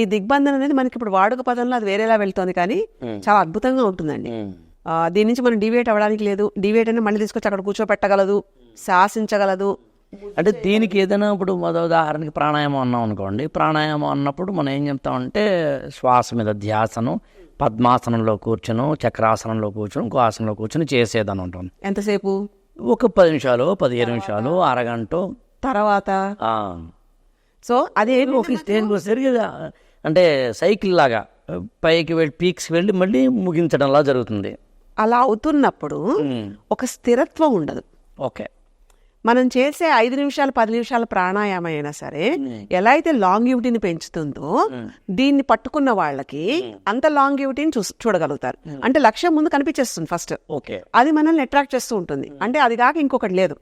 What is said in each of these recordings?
ఈ దిగ్బంధన అనేది మనకి ఇప్పుడు వాడుక పదంలో అది వేరేలా వెళ్తోంది కానీ చాలా అద్భుతంగా ఉంటుందండి. దీని నుంచి మనం డివేట్ అవ్వడానికి లేదు. డివేట్ అయినా మళ్ళీ తీసుకొచ్చి అక్కడ కూర్చోపెట్టగలదు శాసించగలదు. అంటే దీనికి ఏదైనా ఇప్పుడు ఉదాహరణకి ప్రాణాయామం అన్నాం అనుకోండి. ప్రాణాయామం అన్నప్పుడు మనం ఏం చెప్తామంటే శ్వాస మీద ధ్యాసను పద్మాసనంలో కూర్చొని చక్రాసనంలో కూర్చొని ఇంకో ఆసనంలో కూర్చొని చేసేదని ఉంటుంది. ఎంతసేపు? ఒక పది నిమిషాలు పదిహేను నిమిషాలు అరగంట. తర్వాత? సో అదే ఒక అంటే సైకిల్ లాగా పైకి వెళ్ళి పీక్స్ వెళ్ళి మళ్ళీ ముగించడంలా జరుగుతుంది. అలా అవుతున్నప్పుడు ఒక స్థిరత్వం ఉండదు. ఓకే. మనం చేసే ఐదు నిమిషాలు పది నిమిషాల ప్రాణాయామం అయినా సరే ఎలా అయితే లాంగివిటీని పెంచుతుందో దీన్ని పట్టుకున్న వాళ్ళకి అంత లాంగివిటీని చూ చూడగలుగుతారు. అంటే లక్ష్యం ముందు కనిపించేస్తుంది ఫస్ట్ ఓకే. అది మనల్ని అట్రాక్ట్ చేస్తూ ఉంటుంది. అంటే అది కాక ఇంకొకటి లేదు.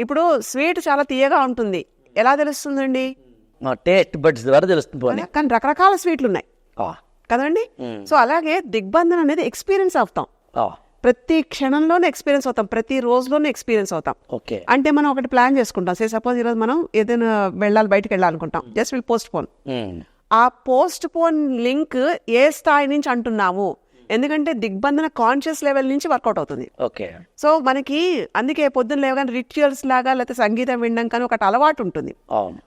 ఇప్పుడు స్వీట్ చాలా తీయగా ఉంటుంది. ఎలా తెలుస్తుందండి? టేస్ట్ బడ్స్ ద్వారా తెలుస్తుంది. కానీ రకరకాల స్వీట్లు ఉన్నాయి కదండి? సో అలాగే దిగ్బంధన అనేది ఎక్స్పీరియన్స్ అవుతాం. ప్రతి క్షణంలోనే ఎక్స్పీరియన్స్ అవుతాం. ప్రతి రోజులోనే ఎక్స్పీరియన్స్ అవుతాం. ఓకే. అంటే మనం ఒకటి ప్లాన్ చేసుకుంటాం. సే సపోజ్ ఈరోజు మనం ఏదైనా వెళ్ళాలి బయటకు వెళ్ళాలనుకుంటాం. Just will postpone. ఆ పోస్ట్ పోన్ లింక్ ఏ స్థాయి నుంచి అంటున్నాము ఎందుకంటే దిగ్బంధన కాన్షియస్ లెవెల్ నుంచి వర్కౌట్ అవుతుంది. ఓకే. సో మనకి అందుకే పొద్దున్న లేవగానే రిచువల్స్ లాగా లేకపోతే సంగీతం వినడం కానీ ఒకటి అలవాటు ఉంటుంది.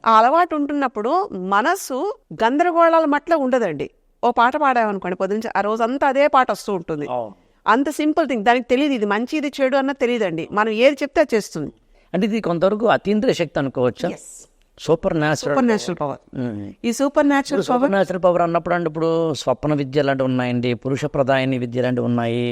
ఆ అలవాటు ఉంటున్నప్పుడు మనసు గందరగోళాల మట్ల ఉండదండి. ఓ పాట పాడామనుకోండి పొద్దున్న ఆ రోజు అంతా అదే పాట వస్తూ ఉంటుంది. అంత సింపుల్ థింగ్ దానికి తెలియదు ఇది మంచి ఇది చెడు అన్నది తెలియదండి మనం ఏది చెప్తే అది చేస్తుంది. అంటే ఇది కొంతవరకు అతీంద్రియ శక్తి అనుకోవచ్చా? Supernatural supernatural power ఈ supernatural supernatural power అన్నప్పుడు అంటే ఇప్పుడు స్వప్న విద్య లాంటివి ఉన్నాయండి పురుష ప్రదాయని విద్య లాంటివి ఉన్నాయి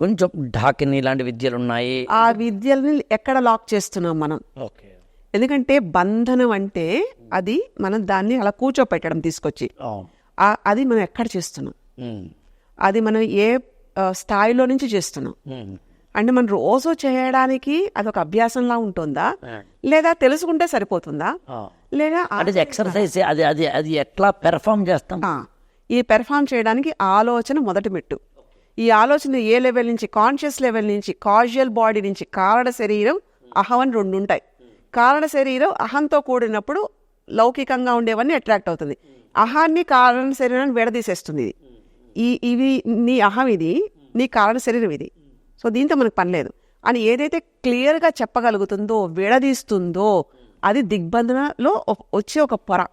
కొంచెం ఢాకిని లాంటి విద్యలు ఉన్నాయి. ఆ విద్యల్ని ఎక్కడ లాక్ చేస్తున్నాం మనం? ఓకే. ఎందుకంటే బంధనం అంటే అది మనం దాన్ని అలా కూర్చోపెట్టడం తీసుకొచ్చి. అది మనం ఎక్కడ చేస్తున్నాం? ఉమ్, అది మనం ఏ స్థాయిలో నుంచి చేస్తున్నాం? ఉమ్, అంటే మనం రోజు చేయడానికి అదొక అభ్యాసంలా ఉంటుందా? లేదా తెలుసుకుంటే సరిపోతుందా. లేదా అంటే ఎక్సర్సైజ్ అది అది అది ఎట్లా పెర్ఫామ్ చేస్తాం? ఈ పెర్ఫామ్ చేయడానికి ఆలోచన మొదటి మెట్టు. ఈ ఆలోచన ఏ లెవెల్ నుంచి కాన్షియస్ లెవెల్ నుంచి కాజువల్ బాడీ నుంచి కారణ శరీరం అహం అని రెండు ఉంటాయి. కారణ శరీరం అహంతో కూడినప్పుడు లౌకికంగా ఉండేవన్నీ అట్రాక్ట్ అవుతుంది. అహాన్ని కారణ శరీరాన్ని విడదీసేస్తుంది ఇది. ఈ ఇవి నీ అహం ఇది నీ కారణ శరీరం ఇది. సో దీంతో మనకు పనిలేదు అని ఏదైతే క్లియర్గా చెప్పగలుగుతుందో విడదీస్తుందో అది దిగ్బంధనలో వచ్చే ఒక పొర.